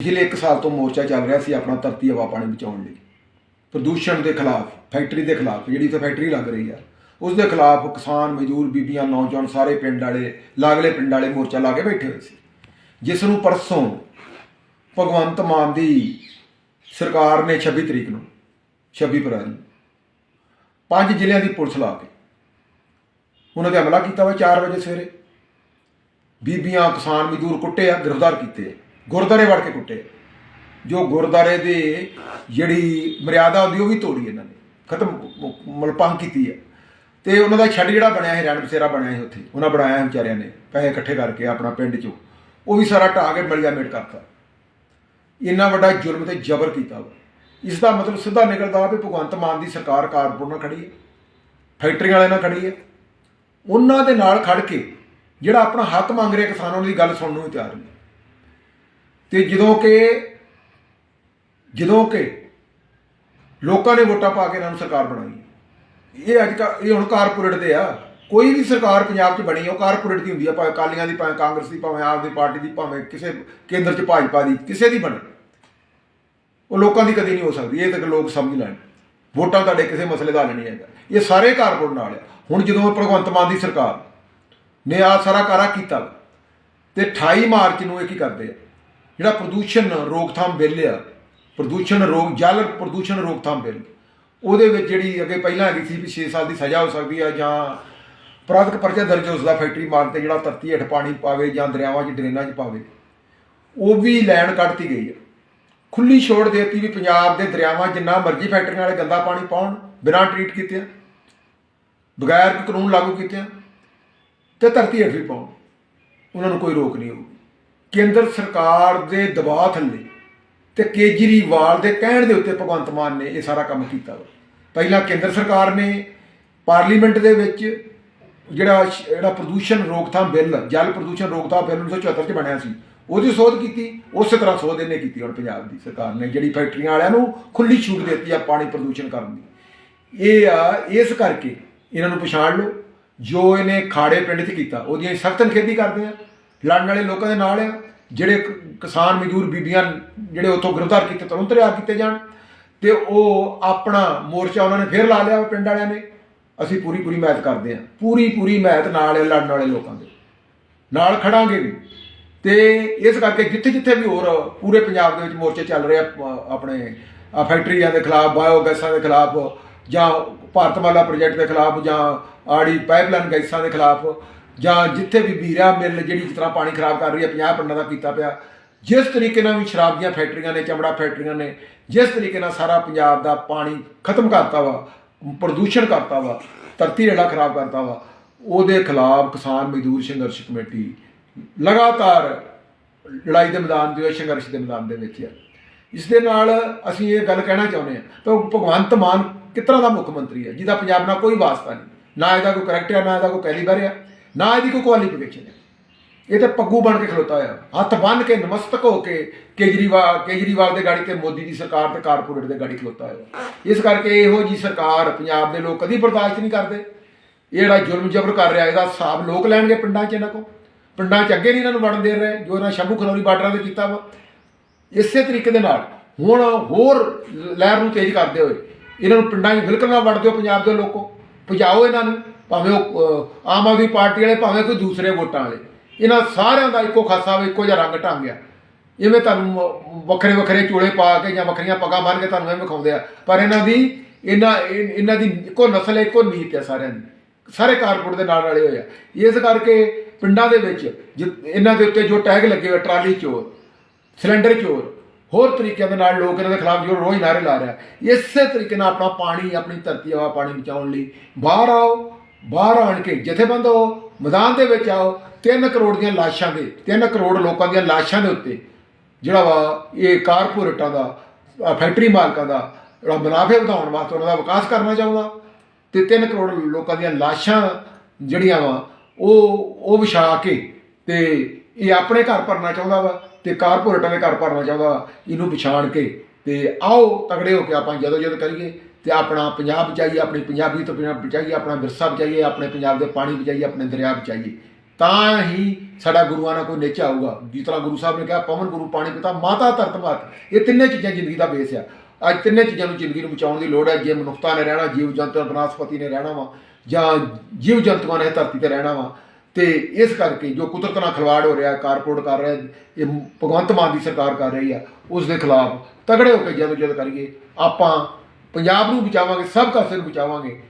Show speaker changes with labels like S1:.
S1: ਪਿਛਲੇ 1 ਸਾਲ ਤੋਂ ਮੋਰਚਾ ਚੱਲ ਰਿਹਾ ਸੀ ਆਪਣਾ ਧਰਤੀ ਹਵਾ ਪਾਣੀ ਬਚਾਉਣ ਲਈ। ਪ੍ਰਦੂਸ਼ਣ ਦੇ ਖਿਲਾਫ, ਫੈਕਟਰੀ ਦੇ ਖਿਲਾਫ, ਜਿਹੜੀ ਇੱਥੇ ਫੈਕਟਰੀ ਲੱਗ ਰਹੀ ਆ, ਉਸ ਦੇ ਖਿਲਾਫ ਕਿਸਾਨ, ਮਜ਼ਦੂਰ, ਬੀਬੀਆਂ, ਨੌਜਵਾਨ ਸਾਰੇ ਪਿੰਡ ਵਾਲੇ, ਲਾਗਲੇ ਪਿੰਡ ਵਾਲੇ ਮੋਰਚਾ ਲਾ ਕੇ ਬੈਠੇ ਹੋਏ ਸੀ। ਜਿਸ ਨੂੰ ਪਰਸੋਂ ਭਗਵੰਤ ਮਾਨ ਦੀ ਸਰਕਾਰ ਨੇ 26 ਤਰੀਕ ਨੂੰ 26 ਅਪ੍ਰੈਲ ਨੂੰ ਪੰਜ ਜ਼ਿਲ੍ਹਿਆਂ ਦੀ ਪੁਲਿਸ ਲਾ ਕੇ ਉਹਨਾਂ ਤੇ ਹਮਲਾ ਕੀਤਾ ਵਾ 4 ਵਜੇ ਸਵੇਰੇ। ਬੀਬੀਆਂ, ਕਿਸਾਨ, ਮਜ਼ਦੂਰ ਕੁੱਟੇ ਆ, ਗ੍ਰਿਫਤਾਰ ਕੀਤੇ ਆ। ਗੁਰਦਾਰੇ ਵੜ ਕੇ ਕੁੱਟੇ। ਜੋ ਗੁਰਦਾਰੇ ਦੇ ਜਿਹੜੀ ਮਰਿਆਦਾ ਹੁੰਦੀ ਉਹ ਵੀ ਤੋੜੀ ਇਹਨਾਂ ਨੇ। ਖਤਮ ਮਲਪੰਗ ਕੀਤੀ ਹੈ ਤੇ ਉਹਨਾਂ ਦਾ ਛੱਡ ਜਿਹੜਾ ਬਣਿਆ ਹੈ ਰਣ ਬਸੇਰਾ ਬਣਿਆ ਹੈ ਉੱਥੇ। ਉਹਨਾਂ ਬਣਾਇਆ ਹੈ ਵਿਚਾਰਿਆਂ ਨੇ, ਪੈਸੇ ਇਕੱਠੇ ਕਰਕੇ ਆਪਣਾ ਪਿੰਡ ਚੋਂ। ਉਹ ਵੀ ਸਾਰਾ ਢਾਹ ਕੇ ਮਿਲ ਮੇਟ ਕਰਤਾ। ਇੰਨਾ ਵੱਡਾ ਜ਼ੁਲਮ ਤੇ ਜ਼ਬਰ ਕੀਤਾ ਵਾ। ਇਸ ਦਾ ਮਤਲਬ ਸਿੱਧਾ ਨਿਕਲਦਾ ਵੀ ਭਗਵੰਤ ਮਾਨ ਦੀ ਸਰਕਾਰ ਕਾਰਪੋਰ ਨਾਲ ਖੜੀ ਹੈ ਫੈਕਟਰੀ ਵਾਲਿਆਂ ਨਾਲ ਖੜੀ ਹੈ ਉਹਨਾਂ ਦੇ ਨਾਲ ਖੜ ਕੇ ਜਿਹੜਾ ਆਪਣਾ ਹੱਕ ਮੰਗ ਰਿਹਾ ਕਿਸਾਨਾਂ ਦੀ ਗੱਲ ਸੁਣਨ ਨੂੰ ਵੀ ਤਿਆਰ ਨਹੀਂ। ਤੇ ਜਦੋਂ ਕਿ ਜਦੋਂ ਕਿ ਲੋਕਾਂ ਨੇ ਵੋਟਾਂ ਪਾ ਕੇ ਇਹਨਾਂ ਨੂੰ ਸਰਕਾਰ ਬਣਾਈ ਇਹ ਅੱਜ ਕੱਲ੍ਹ ਇਹ ਹੁਣ ਕਾਰਪੋਰੇਟ ਦੇ ਆ। ਕੋਈ ਵੀ ਸਰਕਾਰ ਪੰਜਾਬ 'ਚ ਬਣੀ ਉਹ ਕਾਰਪੋਰੇਟ ਦੀ ਹੁੰਦੀ ਆ, ਭਾਵੇਂ ਅਕਾਲੀਆਂ ਦੀ, ਭਾਵੇਂ ਕਾਂਗਰਸ ਦੀ, ਭਾਵੇਂ ਆਪ ਦੀ ਪਾਰਟੀ ਦੀ, ਭਾਵੇਂ ਕਿਸੇ ਕੇਂਦਰ 'ਚ ਭਾਜਪਾ ਦੀ, ਕਿਸੇ ਦੀ ਬਣੇ। ਉਹ ਲੋਕਾਂ ਦੀ ਕਦੀ ਨਹੀਂ ਹੋ ਸਕਦੀ, ਇਹ ਤਾਂ ਲੋਕ ਸਮਝ ਲੈਣ। ਵੋਟਾਂ ਤੁਹਾਡੇ ਕਿਸੇ ਮਸਲੇ ਦਾ ਹੱਲ ਨਹੀਂ ਹੈਗਾ। ਇਹ ਸਾਰੇ ਕਾਰਪੋਰੇਟ ਨਾਲ ਆ। ਹੁਣ ਜਦੋਂ ਭਗਵੰਤ ਮਾਨ ਦੀ ਸਰਕਾਰ ਨੇ ਆ ਸਾਰਾ ਕਾਰਾ ਕੀਤਾ, ਤੇ 28 ਮਾਰਚ ਨੂੰ ਇਹ ਕੀ ਕਰਦੇ ਆ? ਜਿਹੜਾ ਪ੍ਰਦੂਸ਼ਣ ਰੋਕਥਾਮ ਬਿੱਲ ਆ, ਪ੍ਰਦੂਸ਼ਣ ਰੋਕ, ਜਲ ਪ੍ਰਦੂਸ਼ਣ ਰੋਕਥਾਮ ਬਿੱਲ, ਉਹਦੇ ਵਿੱਚ ਜਿਹੜੀ ਅੱਗੇ ਪਹਿਲਾਂ ਹੈਗੀ ਸੀ ਵੀ 6 ਸਾਲ ਦੀ ਸਜ਼ਾ ਹੋ ਸਕਦੀ ਆ ਜਾਂ ਅਪਰਾਧਿਕ ਪਰਚਾ ਦਰਜ ਹੋ ਸਕਦਾ ਫੈਕਟਰੀ ਮਾਰ ਤੇ ਜਿਹੜਾ ਧਰਤੀ ਹੇਠ ਪਾਣੀ ਪਾਵੇ ਜਾਂ ਦਰਿਆਵਾਂ 'ਚ, ਡਰੇਨਾਂ 'ਚ ਪਾਵੇ, ਉਹ ਵੀ ਲੈਣ ਕੱਢਤੀ ਗਈ ਹੈ ਖੁੱਲੀ ਛੋੜ ਦੇ ਦਿੱਤੀ ਵੀ ਪੰਜਾਬ ਦੇ ਦਰਿਆਵਾਂ 'ਚ ਜਿੰਨਾ ਮਰਜ਼ੀ ਫੈਕਟਰੀਆਂ ਵਾਲੇ ਗੰਦਾ ਪਾਣੀ ਪਾਉਣ, ਬਿਨਾਂ ਟ੍ਰੀਟ ਕੀਤਿਆਂ ਬਗੈਰ ਕਾਨੂੰਨ ਲਾਗੂ ਕੀਤੇ, ਤੇ ਧਰਤੀ ਹੇਠ ਵੀ ਪਾਉਣ, ਉਹਨਾਂ ਨੂੰ ਕੋਈ ਰੋਕ ਨਹੀਂ ਹੋਊਗੀ। ਕੇਂਦਰ ਸਰਕਾਰ ਦੇ ਦਬਾਅ ਥੱਲੇ ਤੇ ਕੇਜਰੀਵਾਲ ਦੇ ਕਹਿਣ ਦੇ ਉੱਤੇ ਭਗਵੰਤ ਮਾਨ ਨੇ ਇਹ ਸਾਰਾ ਕੰਮ ਕੀਤਾ ਪਹਿਲਾਂ ਕੇਂਦਰ ਸਰਕਾਰ ਨੇ ਪਾਰਲੀਮੈਂਟ ਦੇ ਵਿੱਚ ਜਿਹੜਾ ਜਿਹੜਾ ਪ੍ਰਦੂਸ਼ਣ ਰੋਕਥਾਮ ਬਿੱਲ, ਜਲ ਪ੍ਰਦੂਸ਼ਣ ਰੋਕਥਾਮ ਬਿੱਲ 1974 ਚ ਬਣਿਆ ਸੀ, ਉਹਦੀ ਸੋਧ ਕੀਤੀ, ਉਸੇ ਤਰ੍ਹਾਂ ਸੋਧ ਇਹਨੇ ਕੀਤੀ ਹੁਣ ਪੰਜਾਬ ਦੀ ਸਰਕਾਰ ਨੇ, ਜਿਹੜੀ ਫੈਕਟਰੀਆਂ ਵਾਲਿਆਂ ਨੂੰ ਖੁੱਲੀ ਛੂਟ ਦਿੱਤੀ ਆ ਪਾਣੀ ਪ੍ਰਦੂਸ਼ਣ ਕਰਨ ਦੀ। ਇਹ ਆ, ਇਸ ਕਰਕੇ ਇਹਨਾਂ ਨੂੰ ਪਛਾਣ ਲਓ, ਜੋ ਇਹਨੇ ਖਾੜੇ ਪਿੰਡ 'ਚ ਕੀਤਾ, ਉਹਦੀਆਂ ਸਖਤ ਨਿਖੇਧੀ ਕਰਦੇ ਆ। ਲੜਨ ਵਾਲੇ ਲੋਕਾਂ ਦੇ ਨਾਲ ਆ ਜਿਹੜੇ ਕਿਸਾਨ ਮਜ਼ਦੂਰ ਬੀਬੀਆਂ ਜਿਹੜੇ ਉੱਥੋਂ ਗ੍ਰਿਫਤਾਰ ਕੀਤੇ, ਤੁਰੰਤ ਰਿਹਾ ਕੀਤੇ ਜਾਣ ਤੇ ਉਹ ਆਪਣਾ ਮੋਰਚਾ ਉਹਨਾਂ ਨੇ ਫੇਰ ਲਾ ਲਿਆ ਪਿੰਡ ਵਾਲਿਆਂ ਨੇ। ਅਸੀਂ ਪੂਰੀ ਪੂਰੀ ਮਿਹਨਤ ਕਰਦੇ ਆ ਪੂਰੀ ਪੂਰੀ ਮਿਹਨਤ ਨਾਲ ਲੜਨ ਵਾਲੇ ਲੋਕਾਂ ਦੇ। ਨਾਲ ਖੜਾਂਗੇ ਵੀ। ਤੇ ਇਸ ਕਰਕੇ ਜਿੱਥੇ ਜਿੱਥੇ ਵੀ ਹੋਰ ਪੂਰੇ ਪੰਜਾਬ ਦੇ ਵਿੱਚ ਮੋਰਚੇ ਚੱਲ ਰਹੇ ਆ ਆਪਣੇ ਫੈਕਟਰੀਆਂ ਦੇ ਖਿਲਾਫ ਬਾਇਓ ਗੈਸਾਂ ਦੇ ਖਿਲਾਫ ਜਾਂ ਭਾਰਤਮਾਲਾ ਪ੍ਰੋਜੈਕਟ ਦੇ ਖਿਲਾਫ ਜਾਂ ਆੜੀ ਪਾਈਪਲਾਈਨ ਗੈਸਾਂ ਦੇ ਖਿਲਾਫ ਜਾਂ ਜਿੱਥੇ ਵੀ ਬੀਰਾ ਮਿਲ ਜਿਹੜੀ ਜਿਸ ਤਰ੍ਹਾਂ ਪਾਣੀ ਖਰਾਬ ਕਰ ਰਹੀ ਹੈ 50 ਪਿੰਡਾਂ ਦਾ ਕੀਤਾ ਪਿਆ। ਜਿਸ ਤਰੀਕੇ ਨਾਲ ਵੀ ਸ਼ਰਾਬ ਦੀਆਂ ਫੈਕਟਰੀਆਂ ਨੇ, ਚਮੜਾ ਫੈਕਟਰੀਆਂ ਨੇ, ਜਿਸ ਤਰੀਕੇ ਨਾਲ ਸਾਰਾ ਪੰਜਾਬ ਦਾ ਪਾਣੀ ਖਤਮ ਕਰਤਾ ਵਾ, ਪ੍ਰਦੂਸ਼ਣ ਕਰਤਾ ਵਾ, ਧਰਤੀ ਜਿਹੜਾ ਖਰਾਬ ਕਰਤਾ ਵਾ, ਉਹਦੇ ਖਿਲਾਫ ਕਿਸਾਨ ਮਜ਼ਦੂਰ ਸੰਘਰਸ਼ ਕਮੇਟੀ ਲਗਾਤਾਰ ਲੜਾਈ ਦੇ ਮੈਦਾਨ ਦੇ ਵਿੱਚ, ਸੰਘਰਸ਼ ਦੇ ਮੈਦਾਨ ਦੇ ਵਿੱਚ ਹੈ। ਇਸ ਦੇ ਨਾਲ ਅਸੀਂ ਇਹ ਗੱਲ ਕਹਿਣਾ ਚਾਹੁੰਦੇ ਹਾਂ ਤਾਂ ਭਗਵੰਤ ਮਾਨ ਕਿਸ ਤਰ੍ਹਾਂ ਦਾ ਮੁੱਖ ਮੰਤਰੀ ਹੈ, ਜਿਹਦਾ ਪੰਜਾਬ ਨਾਲ ਕੋਈ ਵਾਸਤਾ ਨਹੀਂ, ਨਾ ਇਹਦਾ ਕੋਈ ਕਰੈਕਟਰ ਹੈ, ਨਾ ਇਹਦਾ ਕੋਈ ਕੈਲੀਬਰ ਹੈ। ਨਾ ਇਹਦੀ ਕੋਈ ਕੁਆਲੀਫਿਕੇਸ਼ਨ ਹੈ ਇਹ ਤਾਂ ਪੱਗੂ ਬਣ ਕੇ ਖਲੋਤਾ ਹੋਇਆ। ਹੱਥ ਬੰਨ ਕੇ ਨਮਸਤਕ ਹੋ ਕੇ ਕੇਜਰੀਵਾਲ ਕੇਜਰੀਵਾਲ ਦੇ ਗਾੜੀ ਤੇ ਮੋਦੀ ਦੀ ਸਰਕਾਰ ਤੇ ਕਾਰਪੋਰੇਟ ਦੇ ਗਾੜੀ ਖਲੋਤਾ ਹੋਇਆ। ਇਸ ਕਰਕੇ ਇਹੋ ਜੀ ਸਰਕਾਰ ਪੰਜਾਬ ਦੇ ਲੋਕ ਕਦੀ ਬਰਦਾਸ਼ਤ ਨਹੀਂ ਕਰਦੇ। ਇਹ ਜਿਹੜਾ ਜ਼ੁਲਮ ਜਬਰ ਕਰ ਰਿਹਾ, ਇਹਦਾ ਹਿਸਾਬ ਲੋਕ ਲੈਣਗੇ ਪਿੰਡਾਂ 'ਚ ਇਹਨਾਂ ਕੋ ਪਿੰਡਾਂ 'ਚ ਅੱਗੇ ਨਹੀਂ ਇਹਨਾਂ ਨੂੰ ਵੜਨ ਦੇ ਰਹੇ, ਜੋ ਇਹਨਾਂ ਸ਼ੰਭੂ ਖਨੌਰੀ ਬਾਰਡਰਾਂ ਤੇ ਕੀਤਾ ਵਾ। ਇਸੇ ਤਰੀਕੇ ਦੇ ਨਾਲ ਹੁਣ ਹੋਰ ਲਹਿਰ ਨੂੰ ਤੇਜ਼ ਕਰਦੇ ਹੋਏ ਇਹਨਾਂ ਨੂੰ ਪਿੰਡਾਂ 'ਚ ਬਿਲਕੁਲ ਨਾ ਵੜ ਦਿਓ ਪੰਜਾਬ ਦੇ ਲੋਕੋ। ਭਜਾਓ ਇਹਨਾਂ ਨੂੰ। ਭਾਵੇਂ ਉਹ ਆਮ ਆਦਮੀ ਪਾਰਟੀ ਵਾਲੇ, ਭਾਵੇਂ ਕੋਈ ਦੂਸਰੇ ਵੋਟਾਂ ਵਾਲੇ। ਇਹਨਾਂ ਸਾਰਿਆਂ ਦਾ ਇੱਕੋ ਖਾਸਾ ਵਾ, ਇੱਕੋ ਜਿਹਾ ਰੰਗ ਢੰਗ ਆ। ਇਵੇਂ ਤੁਹਾਨੂੰ ਵੱਖਰੇ ਵੱਖਰੇ ਚੋਲੇ ਪਾ ਕੇ ਜਾਂ ਵੱਖਰੀਆਂ ਪੱਗਾਂ ਬੰਨ ਕੇ ਤੁਹਾਨੂੰ ਐਵੇਂ ਵਿਖਾਉਂਦੇ ਆ। ਪਰ ਇਹਨਾਂ ਦੀ, ਇਹਨਾਂ ਇਹ- ਇਹਨਾਂ ਦੀ ਇੱਕੋ ਨਸਲ ਇੱਕੋ ਨੀਤ ਹੈ ਸਾਰਿਆਂ ਦੀ। ਸਾਰੇ ਕਾਰਪੋਰੇਟ ਦੇ ਨਾਲ ਰਲੇ ਹੋਏ ਆ। ਇਸ ਕਰਕੇ ਪਿੰਡਾਂ ਦੇ ਵਿੱਚ ਜਿ- ਇਹਨਾਂ ਦੇ ਉੱਤੇ ਜੋ ਟੈਗ ਲੱਗੇ ਹੋਏ, ਟਰਾਲੀ ਚੋਰ, ਸਿਲੰਡਰ ਚੋਰ, ਹੋਰ ਤਰੀਕਿਆਂ ਦੇ ਨਾਲ ਲੋਕ ਇਹਨਾਂ ਦੇ ਖਿਲਾਫ ਜੋ ਰੋਜ਼ ਨਾਰੇ ਲਾ ਰਿਹਾ ਇਸੇ ਤਰੀਕੇ ਨਾਲ ਆਪਣਾ ਪਾਣੀ, ਆਪਣੀ ਧਰਤੀ, ਹਵਾ ਪਾਣੀ ਬਚਾਉਣ ਲਈ ਬਾਹਰ ਆਓ ਬਾਹਰ ਆਣ ਕੇ ਜਥੇਬੰਦ ਹੋ, ਮੈਦਾਨ ਦੇ ਵਿੱਚ ਆਓ 3 ਕਰੋੜ ਦੀਆਂ ਲਾਸ਼ਾਂ ਦੇ 3 ਕਰੋੜ ਲੋਕਾਂ ਦੀਆਂ ਲਾਸ਼ਾਂ ਦੇ ਉੱਤੇ ਜਿਹੜਾ ਵਾ ਇਹ ਕਾਰਪੋਰੇਟਾਂ ਦਾ ਫੈਕਟਰੀ ਮਾਲਕਾਂ ਦਾ ਜਿਹੜਾ ਮੁਨਾਫੇ ਵਧਾਉਣ ਵਾਸਤੇ ਉਹਨਾਂ ਦਾ ਵਿਕਾਸ ਕਰਨਾ ਚਾਹੁੰਦਾ ਤੇ 3 ਕਰੋੜ ਲੋਕਾਂ ਦੀਆਂ ਲਾਸ਼ਾਂ ਜਿਹੜੀਆਂ ਵਾ, ਉਹ ਉਹ ਵਿਛਾ ਕੇ ਤੇ ਇਹ ਆਪਣੇ ਘਰ ਭਰਨਾ ਚਾਹੁੰਦਾ ਵਾ ਤੇ ਕਾਰਪੋਰੇਟਾਂ ਦੇ ਘਰ ਭਰਨਾ ਚਾਹੁੰਦਾ ਵਾ ਇਹਨੂੰ ਪਛਾਣ ਕੇ ਤੇ ਆਓ ਤਗੜੇ ਹੋ ਕੇ ਆਪਾਂ ਜਦੋਂ ਜਦੋਂ ਕਰੀਏ। ਤੇ ਆਪਣਾ ਪੰਜਾਬ ਬਚਾਈਏ, ਆਪਣੀ ਪੰਜਾਬੀ ਤੋਂ ਪੰਜਾਬ ਬਚਾਈਏ, ਆਪਣਾ ਵਿਰਸਾ ਬਚਾਈਏ, ਆਪਣੇ ਪੰਜਾਬ ਦੇ ਪਾਣੀ ਬਚਾਈਏ, ਆਪਣੇ ਦਰਿਆ ਬਚਾਈਏ। ਤਾਂ ਹੀ ਸਾਡਾ ਗੁਰੂਆਂ ਨਾਲ ਕੋਈ ਨਿਚ ਆਊਗਾ। ਜਿਸ ਤਰ੍ਹਾਂ ਗੁਰੂ ਸਾਹਿਬ ਨੇ ਕਿਹਾ, ਪਵਨ ਗੁਰੂ ਪਾਣੀ ਪਿਤਾ, ਮਾਤਾ ਧਰਤ ਮਾਤ ਇਹ ਤਿੰਨੇ ਚੀਜ਼ਾਂ ਜ਼ਿੰਦਗੀ ਦਾ ਬੇਸ ਆ। ਅੱਜ ਤਿੰਨੇ ਚੀਜ਼ਾਂ ਨੂੰ ਜ਼ਿੰਦਗੀ ਨੂੰ ਬਚਾਉਣ ਦੀ ਲੋੜ ਹੈ। ਜੇ ਮਨੁੱਖਤਾ ਨੇ ਰਹਿਣਾ, ਜੀਵ ਜੰਤੂ ਬਨਸਪਤੀ ਨੇ ਰਹਿਣਾ ਵਾ, ਜਾਂ ਜੀਵ ਜੰਤੂਆਂ ਨੇ ਧਰਤੀ ਤੇ ਰਹਿਣਾ ਵਾ, ਤੇ ਇਸ ਕਰਕੇ ਜੋ ਕੁਦਰਤ ਨਾਲ ਖਿਲਵਾੜ ਹੋ ਰਿਹਾ, ਕਾਰਪੋਰੇਟ ਕਰ ਰਿਹਾ, ਇਹ ਭਗਵੰਤ ਮਾਨ ਦੀ ਸਰਕਾਰ ਕਰ ਰਹੀ ਆ, ਉਸ ਦੇ ਖਿਲਾਫ ਤਗੜੇ ਹੋ ਕੇ ਜਦੋਂ ਜਦ ਕਰੀਏ, ਆਪਾਂ ਪੰਜਾਬ ਨੂੰ ਬਚਾਵਾਂਗੇ ਸਭ ਕਾਸੇ ਨੂੰ ਬਚਾਵਾਂਗੇ।